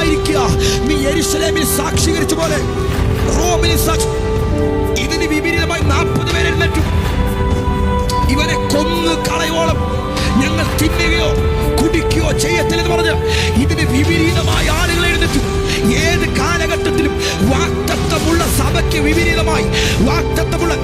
ധൈര്യമായിരിക്കുക നീ എരിശലേമിൽ സാക്ഷീകരിച്ച പോലെ റോമിൽ സാക്ഷി ഇതിന് വിപരീതമായി നാൽപ്പത് പേരെ എഴുന്നേറ്റു. ഇവനെ കൊന്ന് കളയോളം ഞങ്ങൾ തിന്നുകയോ കുടിക്കുകയോ ചെയ്യത്തില്ലെന്ന് പറഞ്ഞ് ഇതിന് വിപരീതമായ ആളുകൾ എഴുന്നേറ്റു. ഏത് കാലഘട്ടത്തിലും വാക്തത്വമുള്ള സഭയ്ക്ക് വിപരീതമായി വാക്തത്വമുള്ള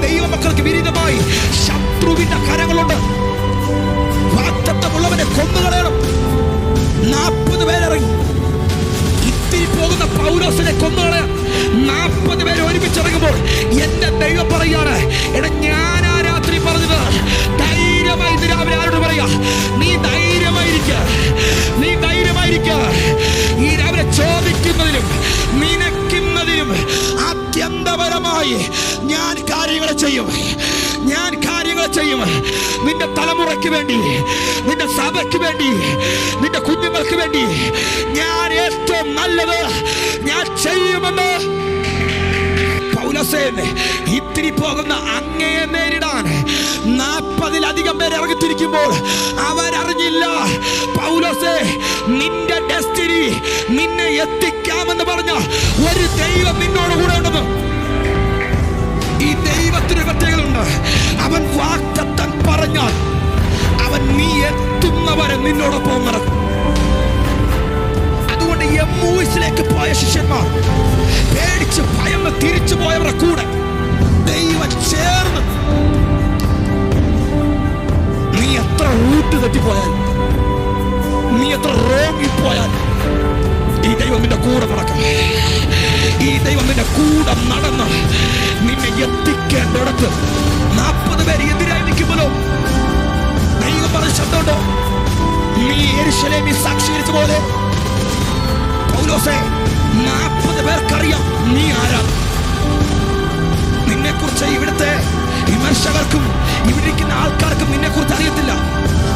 ചെയ്യും. ഞാൻ കാര്യങ്ങൾ ചെയ്യും. നിന്റെ തലമുറയ്ക്ക് വേണ്ടി നിന്റെ സഭയ്ക്ക് വേണ്ടി നിന്റെ കുഞ്ഞുങ്ങൾക്ക് വേണ്ടി ഞാൻ ഏറ്റവും നല്ലത് ഞാൻ ചെയ്യുമെന്ന് ഇത്തിരി പോകുന്ന അങ്ങയെ നേരിടാൻ നാൽപ്പതിലധികം പേര് ഇറങ്ങിത്തിരിക്കുമ്പോൾ അവരറിഞ്ഞില്ല. പൗലോസേ നിന്റെ ഡെസ്റ്റിനി നിന്നെ എത്തിക്കാമെന്ന് പറഞ്ഞ ഒരു ദൈവം നിന്നോട് കൂടെ ഉണ്ടെന്ന്. ദൈവത്തിന് പ്രത്യേകതയുണ്ട് അവൻ വാക്തത്വം പറഞ്ഞാൽ അവൻ നീ എത്തുന്നവരെ നിന്നോടൊപ്പം നടക്കും. അതുകൊണ്ട് എമ്മൂസിലേക്ക് പോയ ശിഷ്യന്മാർ പേടിച്ച് ഭയന്ന് തിരിച്ചു പോയവരുടെ കൂടെ എരിശലേമി സാക്ഷീകരിച്ച പോലെ പൗലോസേ നാൽപ്പത് പേർക്കറിയാം നീ ആരാ. നിന്നെ കുറിച്ച് ഇവിടുത്തെ വിമർശകർക്കും ഇവിടെ ഇരിക്കുന്ന ആൾക്കാർക്കും നിന്നെ കുറിച്ച് അറിയത്തില്ല.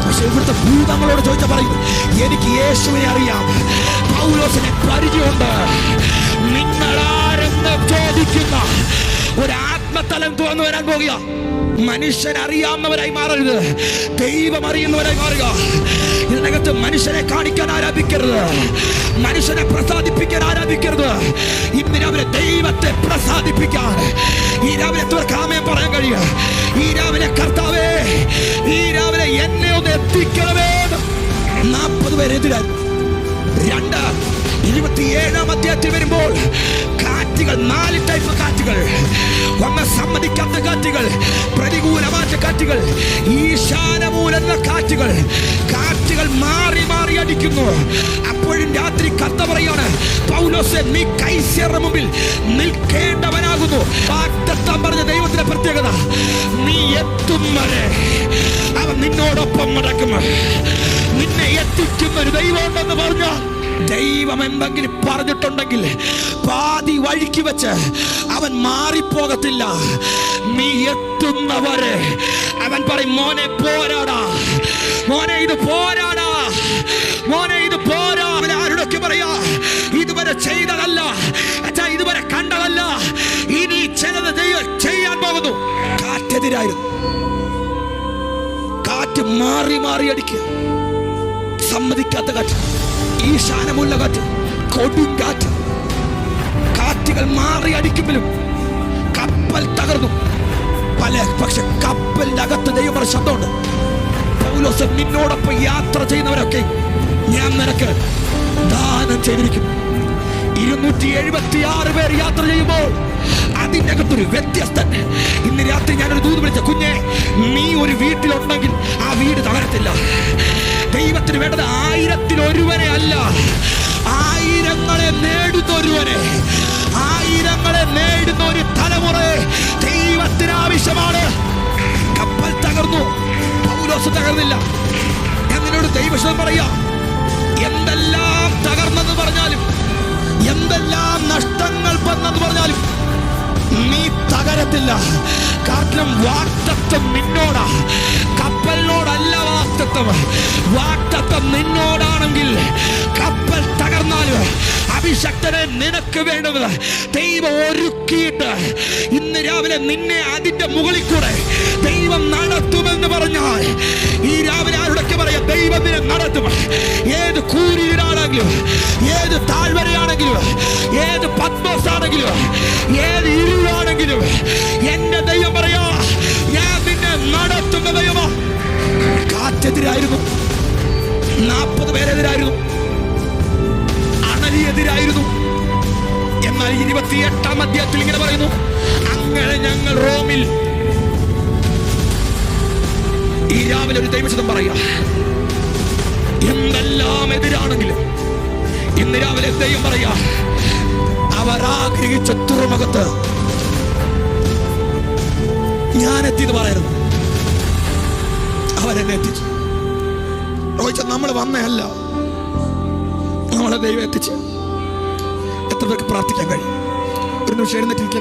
പക്ഷെ ഇവിടുത്തെ ഭൂതങ്ങളോട് ചോദിച്ച പറയും എനിക്ക് യേശുവിനെ അറിയാം. പൗലോസിനെ പരിചയമുണ്ട്. നിങ്ങളാരെന്ന് ചോദിക്കുന്ന ഒരു ആത്മതലം തുറന്നു വരാൻ പോകുക. മനുഷ്യൻ അറിയാവുന്നവരായി മാറരുത്. ദൈവം അറിയുന്നവരായി മാറുക. ഇതിനകത്ത് മനുഷ്യനെ കാണിക്കാൻ ആരാധിക്കരുത്. മനുഷ്യനെ പ്രസാദിപ്പിക്കാൻ ആരാധിക്കരുത്. ഇന്ന് രാവിലെ ദൈവത്തെ പ്രസാദിപ്പിക്കാൻ. ഈ രാവിലെ തുറക്കാമേ പറയാൻ കഴിയുക ഈ രാവിലെ കർത്താവേ ഈ രാവിലെ എന്നെ ഒന്ന് എത്തിക്കണമേ നാൽപ്പത് പേരെതിരായി രണ്ട് ഇരുപത്തിയേഴാം അധ്യായത്തിൽ വരുമ്പോൾ കാറ്റുകൾ നാല് ടൈപ്പ് കാറ്റുകൾ. ഒന്ന് സമ്മതിക്കാത്ത കാറ്റുകൾ പ്രതികൂലമാറ്റ കാറ്റുകൾ. എന്ന കാറ്റുകൾ കാറ്റുകൾ മാറി മാറി അടിക്കുന്നു. അപ്പോഴും രാത്രി കത്ത പറയാണ് പൗലോസ് നീ കൈസേറിന് മുമ്പിൽ നിൽക്കേണ്ടവനാകുന്നു. വാഗ്ദത്തം പറഞ്ഞ ദൈവത്തിന്റെ പ്രത്യേകത നീ എത്തും വരെ അവൻ നിന്നോടൊപ്പം നടക്കും. നിന്നെ എത്തിക്കുന്ന ഒരു ദൈവം ഉണ്ടെന്ന് പറഞ്ഞ ദൈവം എന്തെങ്കിലും പറഞ്ഞിട്ടുണ്ടെങ്കിൽ പാതി വഴിക്ക് വെച്ച് അവൻ മാറിപ്പോകത്തില്ല. നീ എത്തുന്നവരെ. അവൻ പറയും മോനെ പോരാടാ. മോനെ ഇത് പോരാടാ. മോനെ ഇത് പോരാ. ആരോടൊക്കെ പറയാ? ഇതുവരെ ചെയ്തതല്ല. ഇതുവരെ കണ്ടതല്ല. ഇനി ചിലത് ചെയ്യാൻ പോകുന്നു. കാറ്റെതിരായിരുന്നു. കാറ്റ് മാറി മാറി അടിക്കുക. സമ്മതിക്കാത്ത കാറ്റ്. ഈശാനമുള്ള കാറ്റ്. കൊടുങ്കാറ്റ് കാറ്റുകൾ മാറി അടിക്കുമ്പോഴും കപ്പൽ തകർന്നു. പല പക്ഷെ കപ്പലിന്റെ അകത്ത് ദൈവം ശബ്ദമുണ്ട്. പൗലോസ് നിന്നോടൊപ്പം യാത്ര ചെയ്യുന്നവരൊക്കെ ഞാൻ നിനക്ക് ദാനം ചെയ്തിരിക്കും. ഇരുന്നൂറ്റി എഴുപത്തി ആറ് പേർ യാത്ര ചെയ്യുമ്പോൾ അതിന്റെ അകത്തൊരു വ്യത്യസ്തൻ. ഇന്ന് രാത്രി ഞാനൊരു ദൂത് വിളിച്ച കുഞ്ഞെ നീ ഒരു വീട്ടിലുണ്ടെങ്കിൽ ആ വീട് തകരത്തില്ല ദൈവത്തിന് വേണ്ടത് ആയിരത്തിൽ ഒരുവനെ അല്ല ആയിരങ്ങളെ നേടുന്ന ഒരുവനെ ആയിരങ്ങളെ നേടുന്ന ഒരു തലമുറ ദൈവത്തിന് ആവശ്യമാണ്. തകർന്നില്ല. ഞാൻ നിന്നോട് ദൈവശം പറയാം എന്തെല്ലാം തകർന്നെന്ന് പറഞ്ഞാലും എന്തെല്ലാം നഷ്ടങ്ങൾ വന്നെന്ന് പറഞ്ഞാലും നീ തകരത്തില്ല. കാരണം വാക്തത്വം നിന്നോടാ. കപ്പലിനോടല്ല വാക്തത്വം. വാക്തത്വം നിന്നോടാണെങ്കിൽ കപ്പൽ അഭിഷക്തനെ നിനക്ക് വേണ്ടത് ദൈവം ഒരുക്കിയിട്ട് ഇന്ന് രാവിലെ നിന്നെ അതിന്റെ മുകളിൽ കൂടെ ദൈവം നടത്തുമെന്ന് പറഞ്ഞാൽ ഈ രാവിലെ ആരോടൊക്കെ പറയാം ദൈവം നിന്നെ നടത്തും. ഏത് കൂരിയിലാണെങ്കിലും ഏത് താഴ്വരയാണെങ്കിലും ഏത് പത്മോസ് ആണെങ്കിലും ഏത് ഇരുളാണെങ്കിലും എന്റെ ദൈവം പറയാ ഞാൻ നിന്നെ നടത്തുന്ന ദൈവമാ. കാറ്റെതിരായിരുന്നു. നാൽപ്പത് പേരെതിരായിരുന്നു. അണലിയെതിരായിരുന്നു എന്നാൽ ഇരുപത്തിയെട്ടാം അധ്യായത്തിൽ ഇങ്ങനെ പറയുന്നു അങ്ങനെ ഞങ്ങൾ റോമിൽ ഈ രാവിലെ ഒരു ദൈവശതം പറയാ. എന്തെല്ലാം എതിരാണെങ്കിലും ഇന്ന് രാവിലെ ദൈവം പറയാ അവർ ആഗ്രഹിച്ച തുറമുഖത്ത് ഞാൻ എത്തിയത് പറയുന്നു അവരെന്നെ എത്തിച്ചു. നമ്മൾ വന്നതല്ല നമ്മളെ ദൈവം എത്തിച്ച്. എത്ര പ്രാർത്ഥിക്കാൻ കഴിയും. ഒരു നിമിഷം എഴുന്നേറ്റിരിക്കുക